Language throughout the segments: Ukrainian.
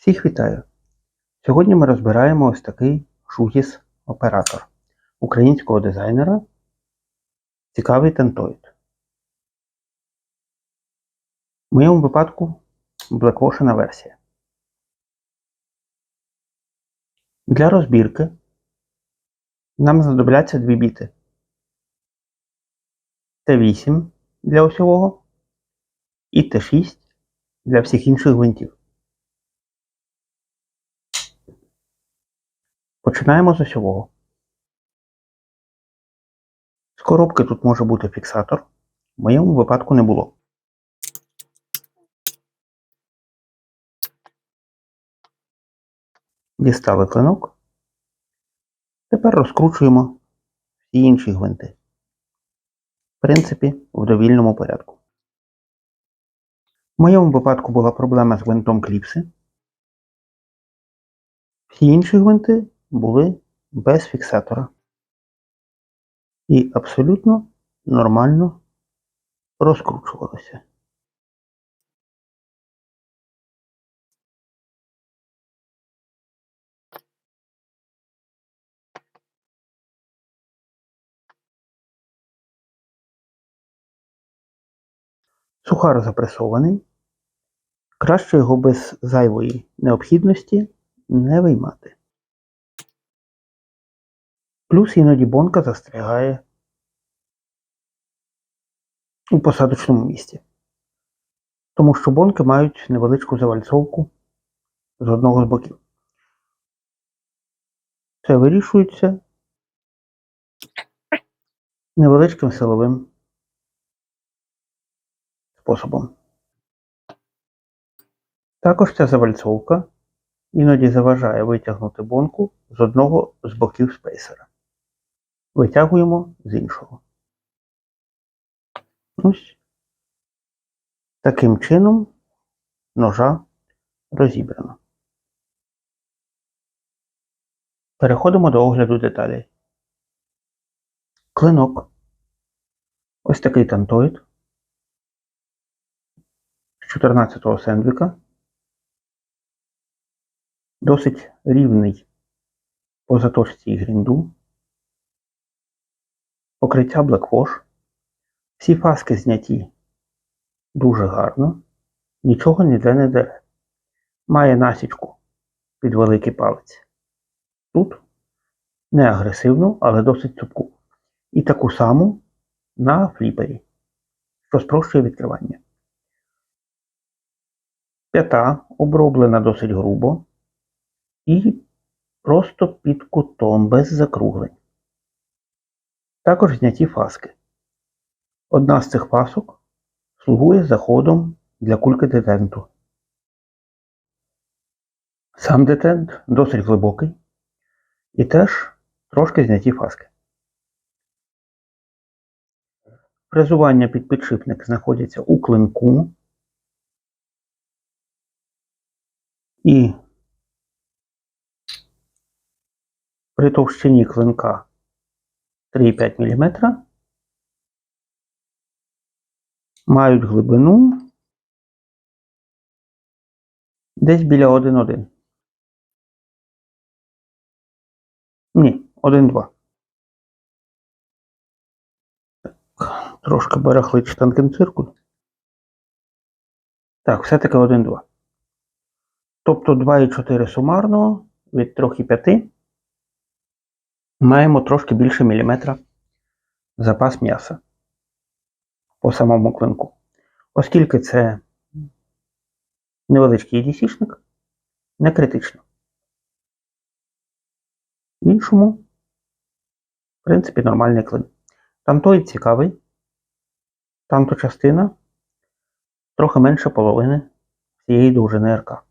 Всіх вітаю! Сьогодні ми розбираємо ось такий шугіс оператор українського дизайнера Цікавий тентоїд. В моєму випадку блекошена версія. Для розбірки нам знадобляться дві біти. Т8 для осьового і Т6 для всіх інших гвинтів. Починаємо з осьового. З коробки тут може бути фіксатор. В моєму випадку не було. Дістали клинок. Тепер розкручуємо всі інші гвинти. В принципі, в довільному порядку. В моєму випадку була проблема з гвинтом кліпси. Всі інші гвинти були без фіксатора. І абсолютно нормально розкручувалися. Сухар запресований. Краще його без зайвої необхідності не виймати. Плюс іноді бонка застрягає у посадочному місці. Тому що бонки мають невеличку завальцовку з одного з боків. Це вирішується невеличким силовим способом. Також ця завальцовка іноді заважає витягнути бонку з одного з боків спейсера. Витягуємо з іншого. Ось. Таким чином ножа розібрано. Переходимо до огляду деталей. Клинок. Ось такий тантоїд з 14-го сендвіка. Досить рівний по заточці і грінду. Покриття Blackwash. Всі фаски зняті дуже гарно. Нічого ніде не дере. Має насічку під великий палець. Тут не агресивну, але досить цупку. І таку саму на фліпері, що спрощує відкривання. П'ята оброблена досить грубо і просто під кутом без закруглень. Також зняті фаски. Одна з цих фасок слугує заходом для кульки детенту. Сам детент досить глибокий і теж трошки зняті фаски. Фрезування під підшипник знаходяться у клинку і при товщині клинка 3,5 мм мають глибину десь біля 1,1. Ні, 1,2. Трошки барахлить штангенциркуль. Так, все-таки 1,2. Тобто 2,4 сумарно від 3,5 маємо трошки більше міліметра запас м'яса по самому клинку. Оскільки це невеличкий EDC-шник, не критично. В іншому, в принципі, нормальний клин. Там той цікавий, тамто частина трохи менше половини цієї довжини РК,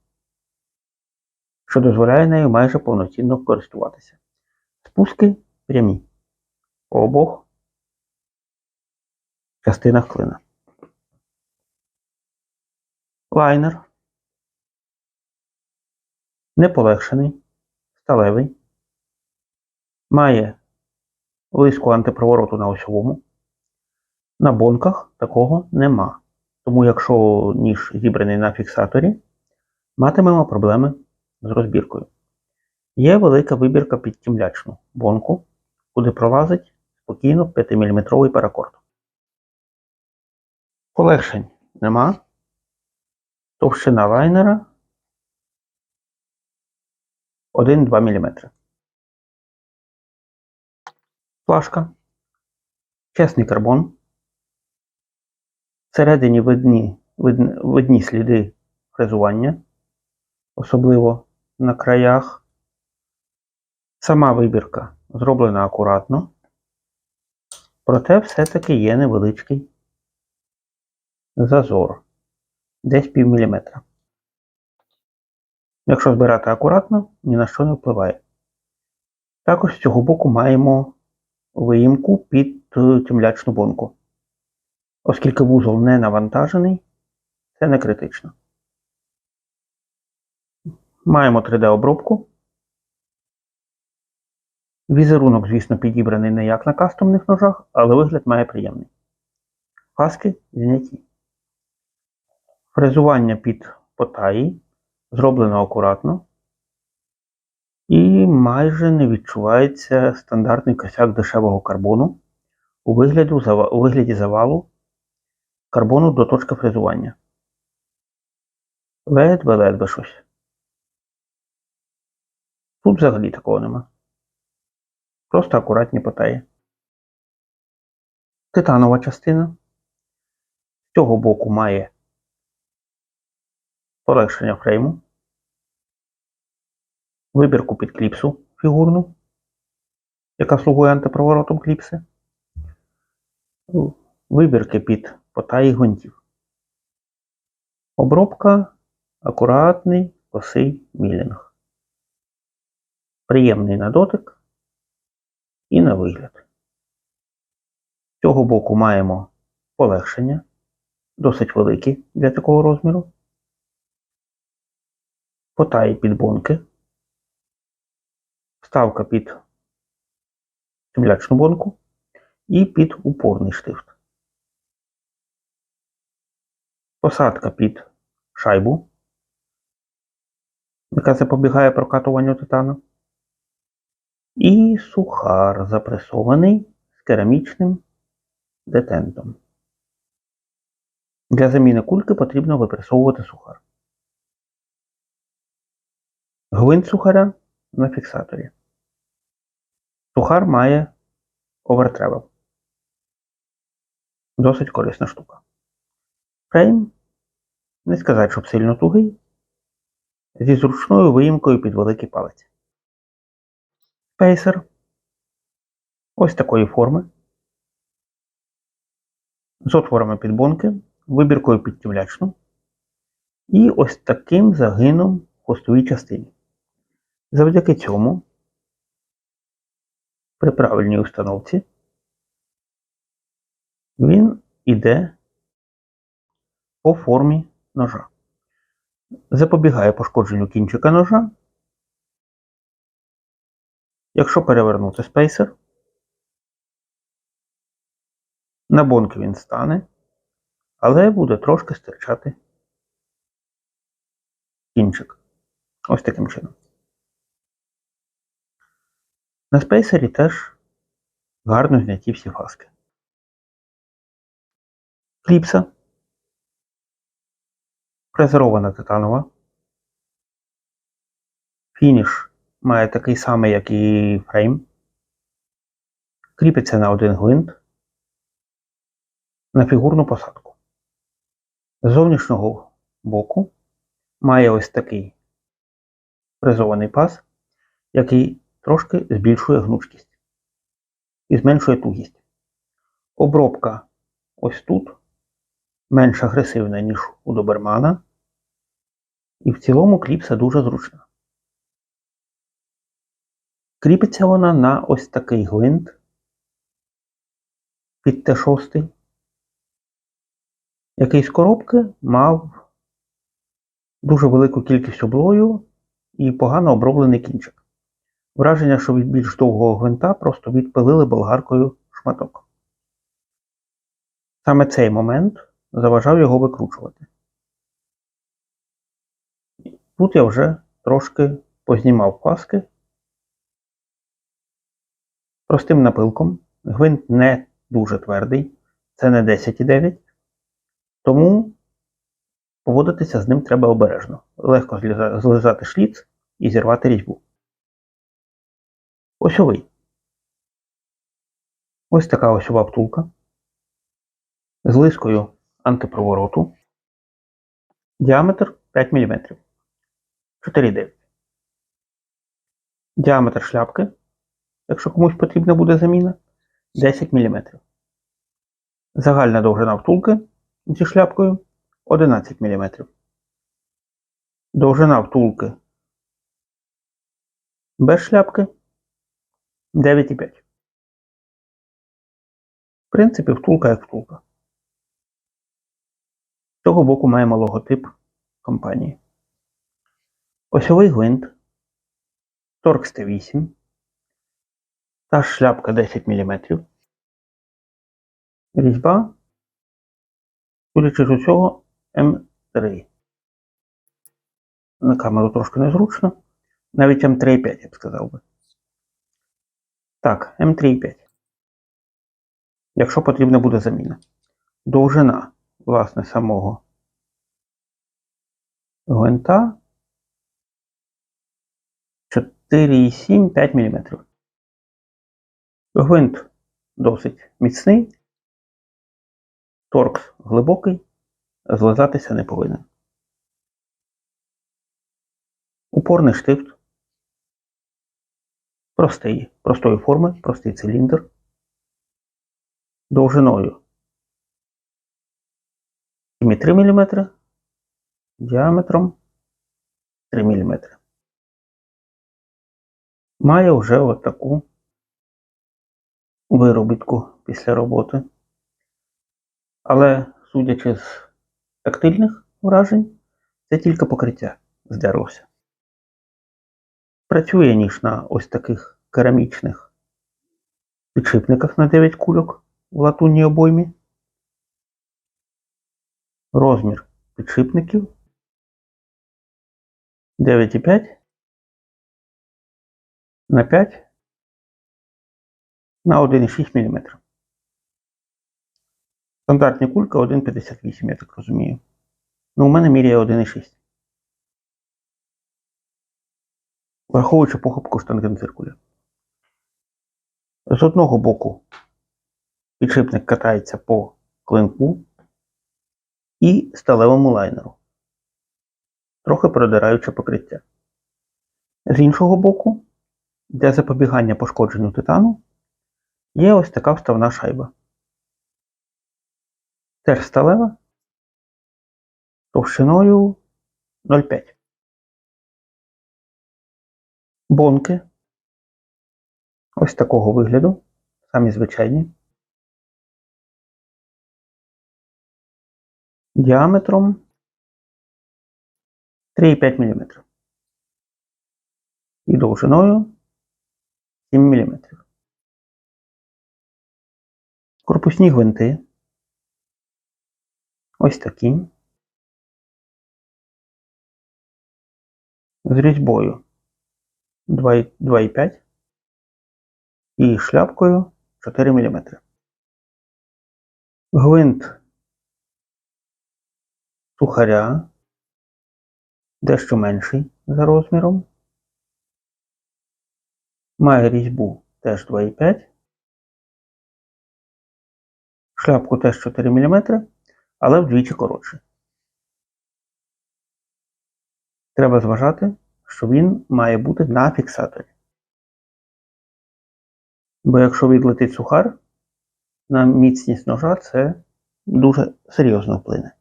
що дозволяє нею майже повноцінно користуватися. Спуски прямі по обох частинах клина. Лайнер не полегшений, сталевий, має близьку антипровороту на осьовому. На бонках такого нема. Тому якщо ніж зібраний на фіксаторі, матимемо проблеми з розбіркою. Є велика вибірка під тімлячну бонку, куди пролазить спокійно 5-мм паракорд. Полегшень нема. Товщина лайнера 1-2 мм. Плашка. Чесний карбон. Всередині видні, видні, видні сліди фрезування, особливо на краях. Сама вибірка зроблена акуратно, проте все-таки є невеличкий зазор, десь пів міліметра. Якщо збирати акуратно, ні на що не впливає. Також з цього боку маємо виїмку під е, тімлячну бонку. Оскільки вузол не навантажений, це не критично. Маємо 3D-обробку. Візерунок, звісно, підібраний не як на кастомних ножах, але вигляд має приємний. Фаски зняті. Фрезування під потаї зроблено акуратно. І майже не відчувається стандартний косяк дешевого карбону у вигляді, у вигляді завалу карбону до точки фрезування. Ледве-ледве щось. Тут взагалі такого нема. Просто акуратні потаї. Титанова частина з цього боку має полегшення фрейму, вибірку під кліпсу фігурну, яка слугує антипроворотом кліпси, вибірки під потаї гвинтів. Обробка акуратний косий мілінг. Приємний на дотик і на вигляд. З цього боку маємо полегшення, досить великі для такого розміру. Потаї під бонки, вставка під темлячну бонку і під упорний штифт. Посадка під шайбу, яка запобігає прокатуванню титану. І сухар запресований з керамічним детентом. Для заміни кульки потрібно випресовувати сухар. Гвинт сухаря на фіксаторі. Сухар має овертревел. Досить корисна штука. Фрейм, не сказати, щоб сильно тугий, зі зручною виїмкою під великий палець. Пейсер ось такої форми. З отворами під бонки, вибіркою під тімлячну і ось таким загином в хвостовій частині. Завдяки цьому, при правильній установці, він іде по формі ножа. Запобігає пошкодженню кінчика ножа. Якщо перевернути спейсер, на бонки він стане, але буде трошки стирчати кінчик. Ось таким чином. На спейсері теж гарно зняті всі фаски. Кліпса. Фрезерована титанова. Фініш має такий самий, як і фрейм. Кріпиться на один гвинт на фігурну посадку. З зовнішнього боку має ось такий фрезований паз, який трошки збільшує гнучкість і зменшує тугість. Обробка ось тут менш агресивна, ніж у добермана, і в цілому кліпса дуже зручна. Кріпиться вона на ось такий гвинт під Т6, який з коробки мав дуже велику кількість облою і погано оброблений кінчик. Враження, що від більш довгого гвинта просто відпилили болгаркою шматок. Саме цей момент заважав його викручувати. Тут я вже трошки познімав паски простим напилком. Гвинт не дуже твердий, це не 10,9. Тому поводитися з ним треба обережно. Легко злизати шліц і зірвати різьбу. Осьовий. Ось така осьова втулка з лискою антипровороту. Діаметр 5 мм. 4,9. Діаметр шляпки, якщо комусь потрібна буде заміна, 10 мм. Загальна довжина втулки зі шляпкою 11 мм. Довжина втулки без шляпки 9,5. В принципі, втулка як втулка. З цього боку маємо логотип компанії. Осьовий гвинт. Торкс Т8. Та шляпка 10 мм. Різьба, судячи з усього, М3. На камеру трошки незручно. Навіть М3,5, я б сказав би. Так, М3,5. Якщо потрібна буде заміна. Довжина, власне, самого гвинта 4,7-5 мм. Гвинт досить міцний, торкс глибокий, злизатися не повинен. Упорний штифт. Простий, простої форми, простий циліндр. Довжиною 7,3 мм, діаметром 3 мм. Має вже отаку виробітку після роботи. Але, судячи з тактильних вражень, це тільки покриття здерлося. Працює ніж на ось таких керамічних підшипниках на 9 кульок в латунній обоймі. Розмір підшипників 9,5 на 5 на 1,6 мм. Стандартні кулька 1,58, я так розумію. Ну, у мене міряє 1,6. Враховуючи похопку штангенциркуля. З одного боку підшипник катається по клинку і сталевому лайнеру, трохи продираючи покриття. З іншого боку, для запобігання пошкодженню титану є ось така вставна шайба. Теж сталева товщиною 0,5. Бонки ось такого вигляду, самі звичайні. Діаметром 3,5 мм. І довжиною 7 мм. Корпусні гвинти. Ось такі. З різьбою 2,5 і шляпкою 4 мм. Гвинт сухаря дещо менший за розміром. Має різьбу теж 2,5. Шляпку теж 4 мм, але вдвічі коротше. Треба зважати, що він має бути на фіксаторі. Бо якщо відлетить сухар, на міцність ножа це дуже серйозно вплине.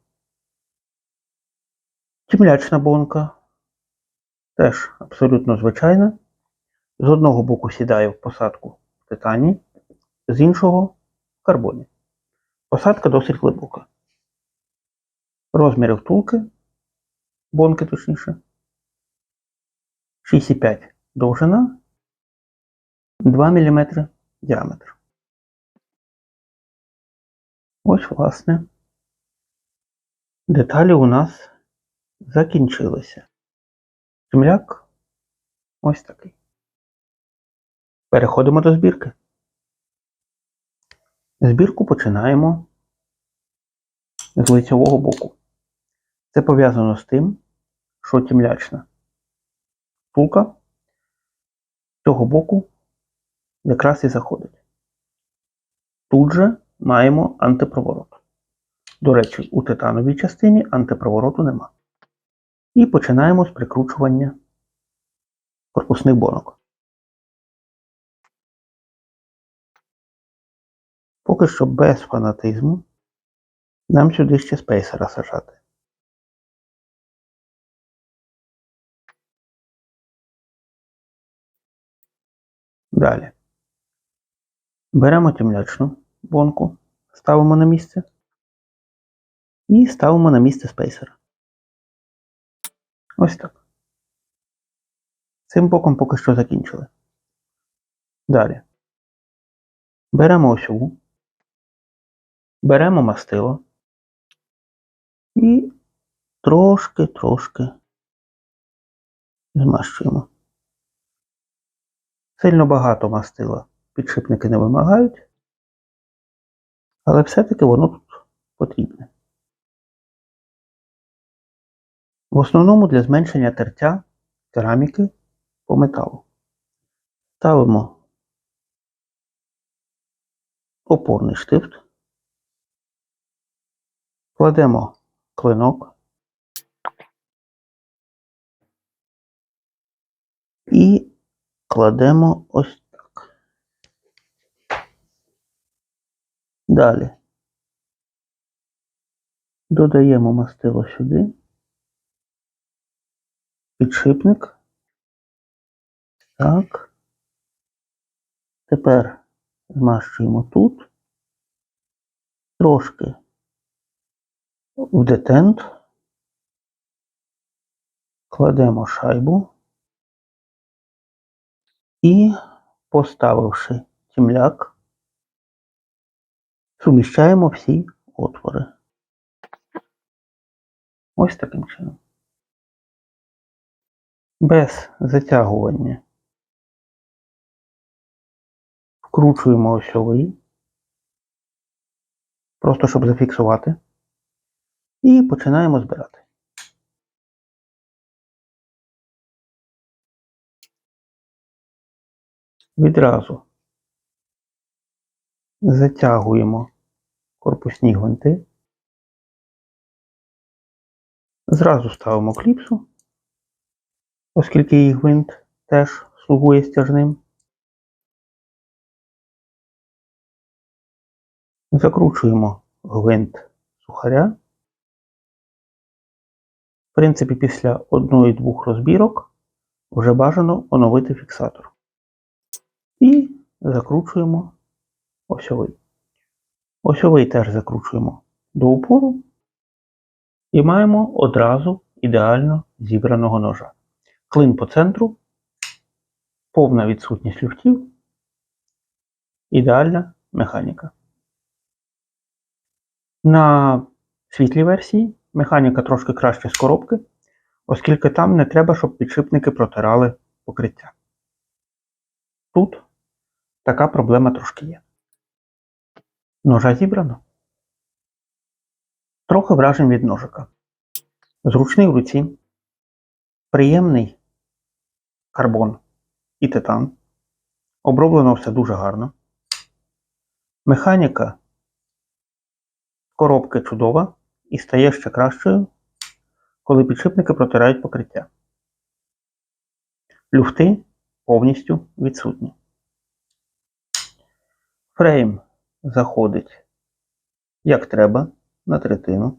Тімлячна бонка теж абсолютно звичайна. З одного боку сідає в посадку в титані, з іншого в карбоні. Посадка досить глибока. Розміри втулки, бонки точніше. 6,5 довжина, 2 мм діаметр. Ось, власне, деталі у нас закінчилися. Земляк ось такий. Переходимо до збірки. Збірку починаємо з лицевого боку. Це пов'язано з тим, що тімлячна з цього боку якраз і заходить. Тут же маємо антипроворот. До речі, у титановій частині антипровороту нема. І починаємо з прикручування корпусних бонок. Поки що без фанатизму нам сюди ще спейсера сажати. Далі. Беремо темлячну бонку, ставимо на місце і ставимо на місце спейсера. Ось так. Цим боком поки що закінчили. Далі. Беремо осьову, беремо мастило і трошки-трошки змащуємо. Сильно багато мастила підшипники не вимагають, але все-таки воно тут потрібне. В основному для зменшення тертя кераміки по металу. Ставимо опорний штифт, кладемо клинок і кладемо ось так. Далі додаємо мастило сюди, підшипник. Так. Тепер змащуємо тут, трошки в детент, кладемо шайбу і, поставивши тімляк, суміщаємо всі отвори. Ось таким чином. Без затягування. Вкручуємо осьовий, просто щоб зафіксувати. І починаємо збирати. Відразу затягуємо корпусні гвинти. Зразу ставимо кліпсу, оскільки її гвинт теж слугує стяжним. Закручуємо гвинт сухаря. В принципі, після одної-двох розбірок вже бажано оновити фіксатор. І закручуємо осьовий. Осьовий теж закручуємо до упору і маємо одразу ідеально зібраного ножа. Клин по центру, повна відсутність люфтів, ідеальна механіка. На світлій версії механіка трошки краще з коробки, оскільки там не треба, щоб підшипники протирали покриття. Тут така проблема трошки є. Ножа зібрано. Трохи вражень від ножика. Зручний в руці, приємний карбон і титан. Оброблено все дуже гарно. Механіка коробки чудова і стає ще кращою, коли підшипники протирають покриття. Люфти повністю відсутні. Фрейм заходить як треба на третину.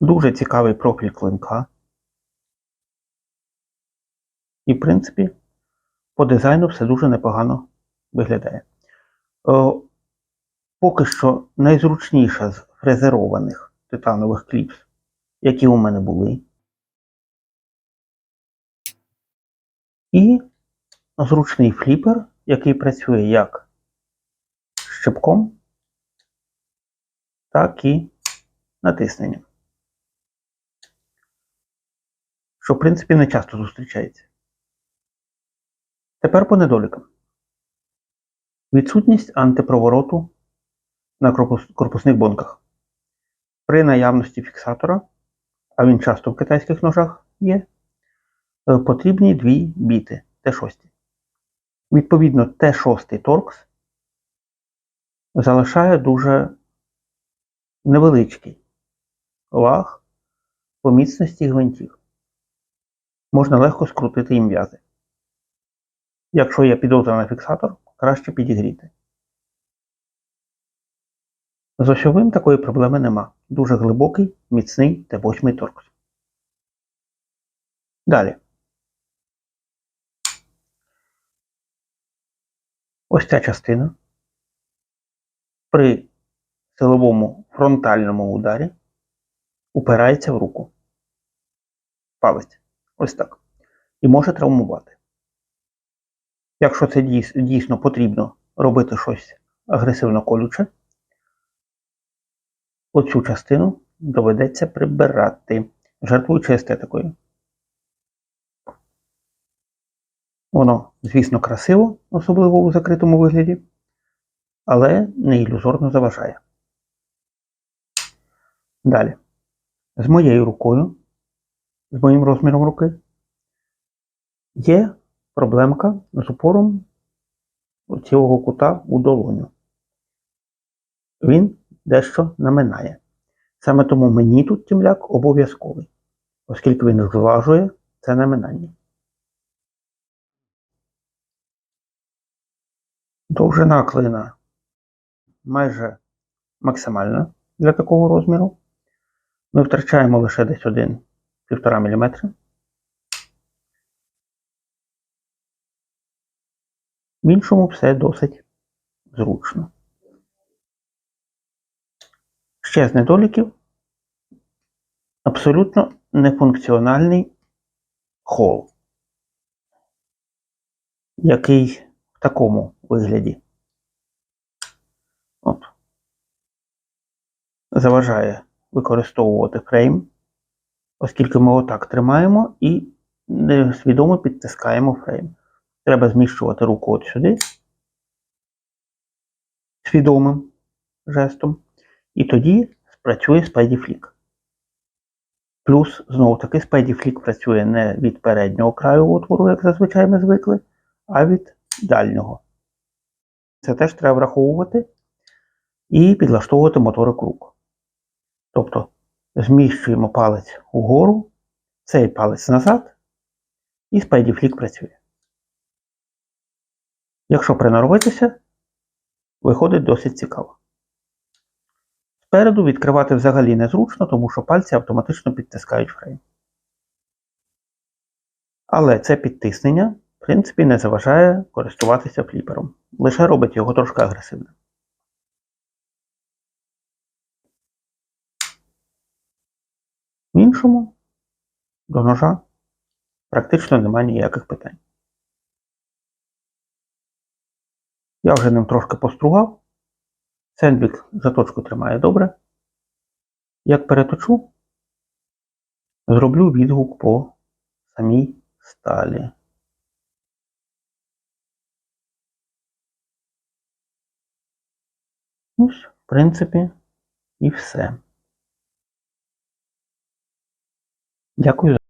Дуже цікавий профіль клинка. І, в принципі, по дизайну все дуже непогано виглядає. Поки що найзручніша з фрезерованих титанових кліпс, які у мене були. І зручний фліпер, який працює як щепком, так і натисненням. що в принципі не часто зустрічається. Тепер по недолікам. Відсутність антипровороту на корпус- корпусних бонках. При наявності фіксатора, а він часто в китайських ножах є, е, потрібні дві біти Т6. Відповідно, Т6 торкс залишає дуже невеличкий лаг по міцності гвинтів. Можна легко скрутити їм в'язи. Якщо є підозра на фіксатор, краще підігріти. З осьовим такої проблеми нема. Дуже глибокий, міцний Т8 торкс. Далі. Ось ця частина при силовому фронтальному ударі упирається в руку. Палець. Ось так. І може травмувати. Якщо це дійсно потрібно робити щось агресивно колюче, оцю частину доведеться прибирати, жертвуючи естетикою. Воно, звісно, красиво, особливо у закритому вигляді, але не ілюзорно заважає. Далі. З моєю рукою, з моїм розміром руки, є проблемка з упором цілого кута у долоню. Він дещо наминає. Саме тому мені тут тімляк обов'язковий, оскільки він зважує це наминання. Довжина клина майже максимальна для такого розміру. Ми втрачаємо лише десь 1-1,5 мм. В іншому все досить зручно. Ще з недоліків абсолютно нефункціональний хол, який в такому вигляді от, заважає використовувати фрейм, оскільки ми отак тримаємо і несвідомо підтискаємо фрейм. Треба зміщувати руку от сюди свідомим жестом, і тоді спрацює спайдіфлік. Плюс, знову таки, спайдіфлік працює не від переднього краю отвору, як зазвичай ми звикли, а від дальнього. Це теж треба враховувати і підлаштовувати моторик рук. Тобто зміщуємо палець угору, цей палець назад, і спайдіфлік працює. Якщо приноровитися, виходить досить цікаво. Спереду відкривати взагалі незручно, тому що пальці автоматично підтискають фрейм. Але це підтиснення, в принципі, не заважає користуватися фліпером. Лише робить його трошки агресивним. В іншому до ножа практично немає ніяких питань. Я вже ним трошки постругав. Сендвік заточку тримає добре. Як переточу, зроблю відгук по самій сталі. Ось, в принципі, і все. Дякую.